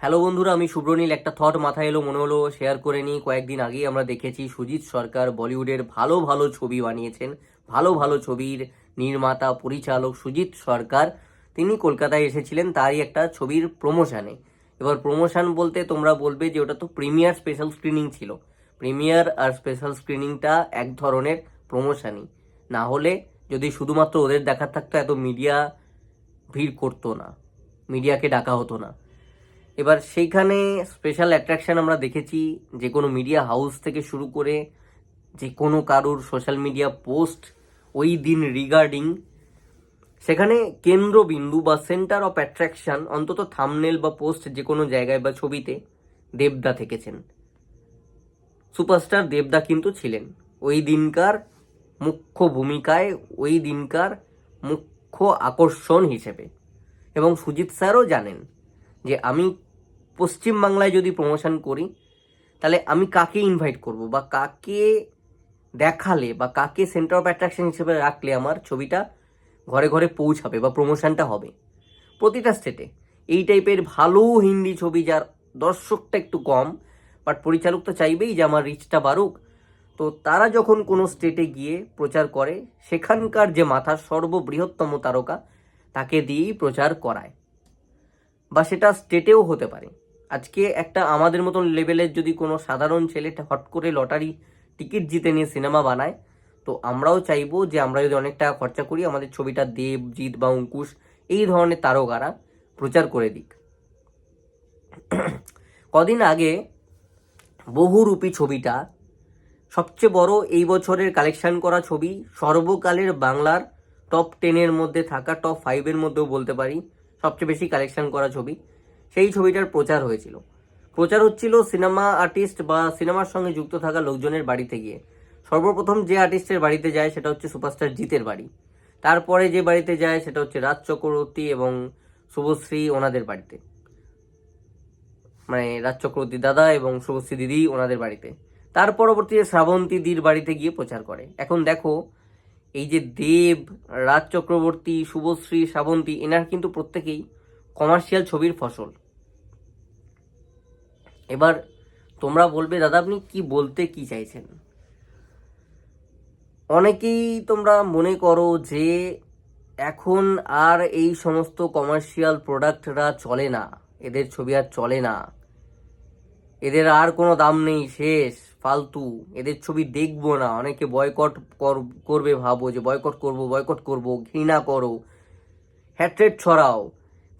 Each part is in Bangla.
হ্যালো বন্ধুরা, আমি সুব্রনীল একটা থট মাথায় এলো, মনে হলো শেয়ার করে নিই। কয়েকদিন আগেই আমরা দেখেছি সুজিত সরকার বলিউডের ভালো ভালো ছবি বানিয়েছেন। ভালো ভালো ছবির নির্মাতা, পরিচালক সুজিত সরকার। তিনি কলকাতায় এসেছিলেন তারই একটা ছবির প্রমোশনে এবার প্রমোশন বলতে তোমরা বলবে যে ওটা তো প্রিমিয়ার স্পেশাল স্ক্রিনিং ছিল। প্রিমিয়ার আর স্পেশাল স্ক্রিনিংটা এক ধরনের প্রমোশনই না হলে যদি শুধুমাত্র ওদের দেখার থাকতো, এত মিডিয়া ভিড় করতো না। মিডিয়াকে ডাকা হতো না। এবার সেইখানে স্পেশাল অ্যাট্রাকশন আমরা দেখেছি, যে কোনো মিডিয়া হাউস থেকে শুরু করে যে কোনো কারুর সোশ্যাল মিডিয়া পোস্ট ওই দিন রিগার্ডিং সেখানে কেন্দ্রবিন্দু বা সেন্টার অফ অ্যাট্রাকশন অন্তত থামনেল বা পোস্ট যে কোনো জায়গায় বা ছবিতে দেবদা থেকেছেন। সুপারস্টার দেবদা কিন্তু ছিলেন। ওই দিনকার মুখ্য ভূমিকায় ওই দিনকার মুখ্য আকর্ষণ হিসেবে। এবং সুজিত স্যারও জানেন যে আমি পশ্চিমবাংলায় যদি প্রমোশন করি, তাহলে আমি কাকে ইনভাইট করব বা কাকে দেখালে বা কাকে সেন্টার অফ অ্যাট্রাকশন হিসেবে রাখলে আমার ছবিটা ঘরে ঘরে পৌঁছাবে বা প্রমোশনটা হবে? প্রতিটা স্টেটে এই টাইপের ভালো হিন্দি ছবি যার দর্শকটা একটু কম বাট পরিচালক তো চাইবেই যে আমার রিচটা বাড়ুক। তো তারা যখন কোনো স্টেটে গিয়ে প্রচার করে, সেখানকার যে মাথা সর্ববৃহত্তম তারকা, তাকে দিয়েই প্রচার করায়। বা সেটা স্টেটেও হতে পারে। আজকে একটা আমাদের মতন লেভেলের যদি কোনো সাধারণ ছেলে হট করে লটারি টিকিট জিতে নিয়ে সিনেমা বানায়, তো আমরাও চাইব যে আমরা যদি অনেক টাকা খরচা করি, আমাদের ছবিটা দেব জিৎ বা অঙ্কুশ, এই ধরনের তারকারা প্রচার করে দিক। কদিন আগে বহুরূপী ছবিটা, সবচেয়ে বড় এই বছরের কালেকশন করা ছবি সর্বকালের বাংলার টপ টেনের মধ্যে থাকা টপ ফাইভের মধ্যেও বলতে পারি, সবচেয়ে বেশি কালেকশন করা ছবি। সেই ছবিটার প্রচার হয়েছিল। প্রচার হচ্ছিল সিনেমা আর্টিস্ট বা সিনেমার সঙ্গে যুক্ত থাকা লোকজনের বাড়িতে গিয়ে। সর্বপ্রথম যে আর্টিস্টের বাড়িতে যায় সেটা হচ্ছে সুপারস্টার জিতের বাড়ি। তারপরে যে বাড়িতে যায় সেটা হচ্ছে রাজ চক্রবর্তী এবং শুভশ্রী ওনাদের বাড়িতে। মানে রাজ চক্রবর্তী দাদা এবং শুভশ্রী দিদি ওনাদের বাড়িতে। তার পরবর্তীতে শ্রাবন্তী দির বাড়িতে গিয়ে প্রচার করে। এখন দেখো, এই যে দেব, রাজ চক্রবর্তী, শুভশ্রী, শ্রাবন্তী, এনার কিন্তু প্রত্যেকেই কমার্শিয়াল ছবির ফসল। এবার তোমরা বলবে, দাদা, আপনি কি বলতে কি চাইছেন? অনেকেই তোমরা মনে করো যে এখন আর এই সমস্ত কমার্শিয়াল প্রোডাক্টরা চলে না, এদের ছবি আর চলে না। এদের আর কোনো দাম নেই, শেষ, ফালতু। এদের ছবি দেখব না। অনেকে বয়কট করবে ভাবো যে বয়কট করব বয়কট করব, ঘৃণা করো। হ্যাট্রেট ছড়াও।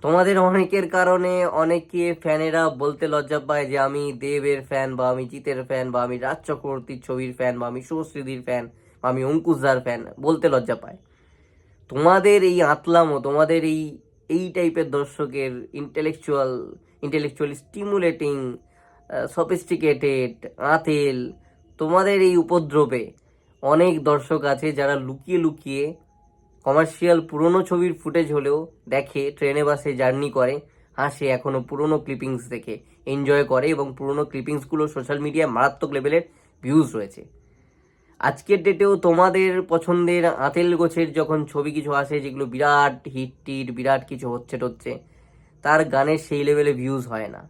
তোমাদের অনেকের কারণে অনেকে ফ্যানেরা বলতে লজ্জা পায় যে আমি দেবের ফ্যান বা আমি জিতের ফ্যান বা আমি রাজ চক্রবর্তীর ছবির ফ্যান বা আমি শুভশ্রীদির ফ্যান বা আমি অঙ্কুশদার ফ্যান বলতে লজ্জা পায়। তোমাদের এই আতলামো, তোমাদের এই এই টাইপের দর্শকের ইন্টেলেকচুয়াল ইন্টেলেকচুয়ালি স্টিমুলেটিং সফিস্টিকেটেড আতেল, তোমাদের এই উপদ্রবে অনেক দর্শক আছে যারা লুকিয়ে লুকিয়ে কমার্শিয়াল পুরনো ছবির ফুটেজ হলেও দেখে, ট্রেনে বাসে জার্নি করে, হাসে, এখনও পুরনো ক্লিপিংস দেখে, এনজয় করে এবং পুরনো ক্লিপিংসগুলো সোশ্যাল মিডিয়ায় মারাত্মক লেভেলের ভিউজ রয়েছে। আজকের ডেটেও তোমাদের পছন্দের আতেল গোছের যখন ছবি কিছু আসে, যেগুলো বিরাট হিট টিট, বিরাট কিছু হচ্ছে টচ্ছে, তার গানের সেই লেভেলে ভিউজ হয় না।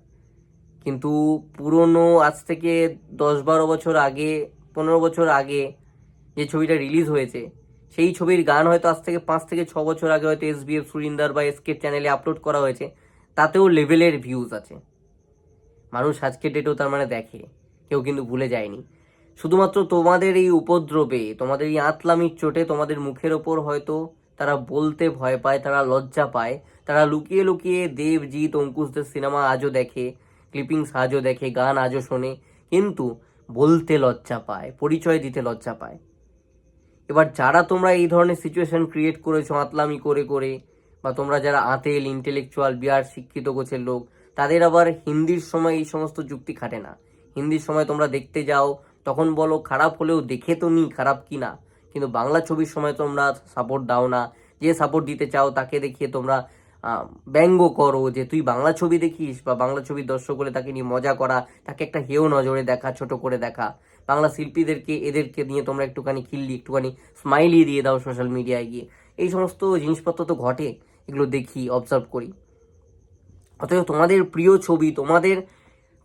কিন্তু পুরনো আজ থেকে দশ বারো বছর আগে, পনেরো বছর আগে যে ছবিটা রিলিজ হয়েছে সেই ছবির গান হয়তো আজ থেকে পাঁচ থেকে ছ বছর আগে হয়তো এস বি এফ সুরিন্দার বা এসকে চ্যানেলে আপলোড করা হয়েছে। তাতেও লেভেলের ভিউজ আছে। মানুষ আজকের ডেটেও তার মানে দেখে। কেউ কিন্তু ভুলে যায়নি। শুধুমাত্র তোমাদের এই উপদ্রবে, তোমাদের এই আতলামির চোটে তোমাদের মুখের ওপর হয়তো তারা বলতে ভয় পায়, তারা লজ্জা পায়। তারা লুকিয়ে লুকিয়ে দেবজিৎ, অঙ্কুশদের সিনেমা আজও দেখে ক্লিপিংস আজও দেখে, গান আজও শোনে। কিন্তু বলতে লজ্জা পায়, পরিচয় দিতে লজ্জা পায়। এবার যারা তোমরা এই ধরনের সিচুয়েশন ক্রিয়েট করেছ, আতলামি করে করে, বা তোমরা যারা আতেল ইন্টেলেকচুয়াল বিহার শিক্ষিত গোছের লোক, তাদের আবার হিন্দির সময় এই সমস্ত যুক্তি খাটে না। হিন্দির সময় তোমরা দেখতে যাও, তখন বলো, খারাপ হলেও দেখে তো নি, খারাপ কি না? কিন্তু বাংলা ছবির সময় তোমরা সাপোর্ট দাও না। যে সাপোর্ট দিতে চাও, তাকে দেখিয়ে তোমরা ব্যঙ্গ করো যে, তুই বাংলা ছবি দেখিস, বা বাংলা ছবির দর্শক হলে তাকে নিয়ে মজা করা, তাকে একটা হেও নজরে দেখা, ছোট করে দেখা। বাংলা শিল্পীদেরকে, এদেরকে নিয়ে তোমরা একটুখানি খিল্লি, একটুখানি স্মাইলি দিয়ে দাও সোশ্যাল মিডিয়ায় গিয়ে। এই সমস্ত জিনিসপত্র তো ঘটে, এগুলো দেখি অবজার্ভ করি। অথচ তোমাদের প্রিয় ছবি, তোমাদের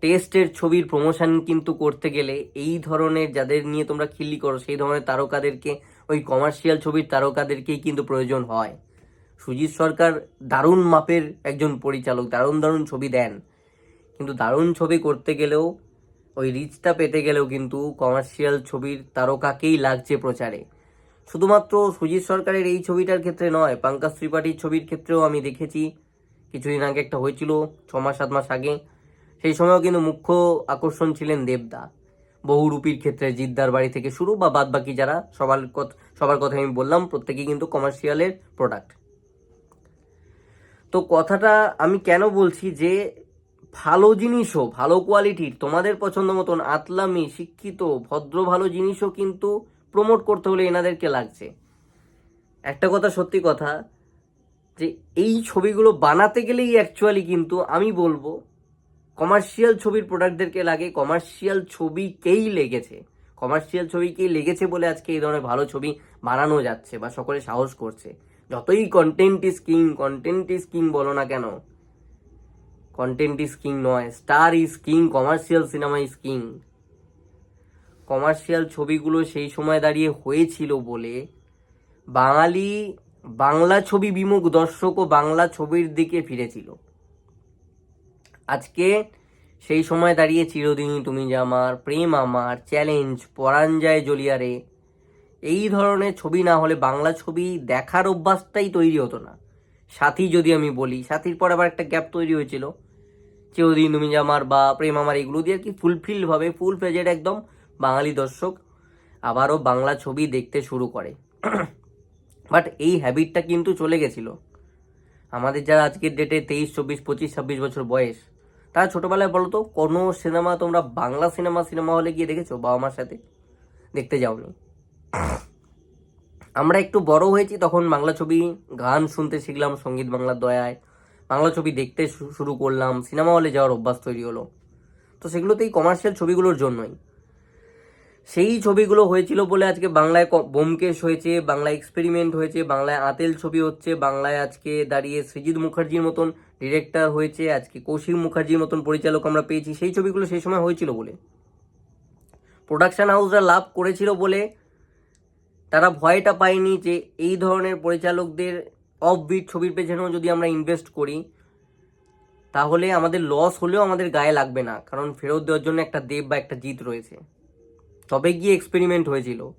টেস্টের ছবির প্রমোশন কিন্তু করতে গেলে এই ধরনের যাদের নিয়ে তোমরা খিল্লি করো, সেই ধরনের তারকাদেরকে, ওই কমার্শিয়াল ছবির তারকাদেরকেই কিন্তু প্রয়োজন হয়। সুজিত সরকার দারুণ মাপের একজন পরিচালক, দারুণ দারুণ ছবি দেন। কিন্তু দারুণ ছবি করতে গেলেও ওই রিচটা পেতে গেলেও কিন্তু কমার্শিয়াল ছবির তারকাকেই লাগছে প্রচারে। শুধুমাত্র সুজিত সরকারের এই ছবিটার ক্ষেত্রে নয় পঙ্কজ ত্রিপাঠীর ছবির ক্ষেত্রেও আমি দেখেছি। কিছুদিন আগে একটা হয়েছিল ছ মাস সাত মাস আগে। সেই সময়ও কিন্তু মুখ্য আকর্ষণ ছিলেন দেবদা। বহু বহুরূপীর ক্ষেত্রে জিদ্দার বাড়ি থেকে শুরু বা বাদ বাকি যারা, সবার সবার কথা আমি বললাম, প্রত্যেকেই কিন্তু কমার্শিয়ালের প্রোডাক্ট তো কথাটা আমি কেন বলছি যে ভালো জিনিসও, ভালো কোয়ালিটির তোমাদের পছন্দ মতন আতলামি, শিক্ষিত, ভদ্র, ভালো জিনিসও কিন্তু প্রমোট করতে হলে এনাদেরকে লাগছে। একটা কথা, সত্যি কথা, যে এই ছবিগুলো বানাতে গেলেই অ্যাকচুয়ালি কিন্তু আমি বলব কমার্শিয়াল ছবির প্রোডাক্টদেরকে লাগে কমার্শিয়াল ছবিকেই লেগেছে। কমার্শিয়াল ছবিকেই লেগেছে বলে আজকে এই ধরনের ভালো ছবি বানানো যাচ্ছে বা সকলে সাহস করছে। যতই content is king content is king বলো না কেন কন্টেন্ট ইজ কিং নয় star is king commercial cinema is king commercial ছবিগুলো সেই সময় দাঁড়িয়ে হয়েছিল বলে বাঙালি বাংলা ছবি বিমুখ দর্শক ও বাংলা ছবির দিকে ফিরেছিল। আজকে সেই সময় দাঁড়িয়ে চিরদিনই তুমি যে আমার, প্রেম আমার চ্যালেঞ্জ পরাণ যায় জলিয়ারে, এই ধরনের ছবি না হলে বাংলা ছবি দেখার অভ্যাসটাই তৈরি হতো না। সাথী যদি আমি বলি, সাথীর পর আবার একটা গ্যাপ তৈরি হয়েছিল। চিরদিন তুমি আমার বা প্রেম আমার এগুলো দিয়ে আর কি ফুলফিলভাবে ফুল ফ্লেজেড একদম বাঙালি দর্শক আবারও বাংলা ছবি দেখতে শুরু করে। বাট এই হ্যাবিটটা কিন্তু চলে গেছিল। আমাদের যারা আজকের ডেটে তেইশ, চব্বিশ, পঁচিশ, ছাব্বিশ বছর বয়স, তারা ছোটোবেলায় বলো তো, কোনো সিনেমা তোমরা বাংলা সিনেমা সিনেমা হলে গিয়ে দেখেছ বাবা মার সাথে? দেখতে যাওনি। আমরা একটু বড় হয়েছি তখন বাংলা ছবি গান শুনতে শিখলাম, সংগীত বাংলার দয়ায়। বাংলা ছবি দেখতে শুরু করলাম, সিনেমা হলে যাওয়ার অভ্যাস তৈরি হলো। তো সেগুলোতেই কমার্শিয়াল ছবিগুলোর জন্যই। সেই ছবিগুলো হয়েছিল বলে আজকে বাংলায় ব্যোমকেশ হয়েছে, বাংলায় এক্সপেরিমেন্ট হয়েছে, বাংলায় আতেল ছবি হচ্ছে, বাংলায় আজকে দাঁড়িয়ে সৃজিত মুখার্জির মতন ডিরেক্টর হয়েছে, আজকে কৌশিক মুখার্জির মতন পরিচালক আমরা পেয়েছি। সেই ছবিগুলো সেই সময় হয়েছিল বলে। প্রোডাকশন হাউসরা লাভ করেছিল বলে তারা ভয়টা পায়নি যে এই ধরনের পরিচালকদের অফ বিট ছবির পেছনেও যদি আমরা ইনভেস্ট করি, তাহলে আমাদের লস হলেও আমাদের গায়ে লাগবে না, কারণ ফেরত দেওয়ার জন্য একটা দেব বা একটা জিত রয়েছে। তবে গিয়ে এক্সপেরিমেন্ট হয়েছিল।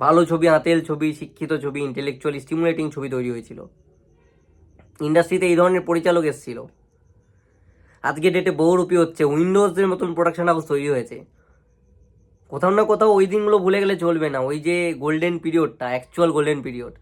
ভালো ছবি, আতেল ছবি, শিক্ষিত ছবি ইন্টেলেকচুয়ালি স্টিমুলেটিং ছবি তৈরি হয়েছিল। ইন্ডাস্ট্রিতে এই ধরনের পরিচালক এসেছিল। আজকে ডেটে বহুরূপী হচ্ছে। উইন্ডোজের মতন প্রোডাকশন হাউস তৈরি হয়েছে। কোথাও না কোথাও ওই দিনগুলো ভুলে গেলে চলবে না। ওই যে গোল্ডেন পিরিয়ডটা অ্যাকচুয়াল গোল্ডেন পিরিয়ড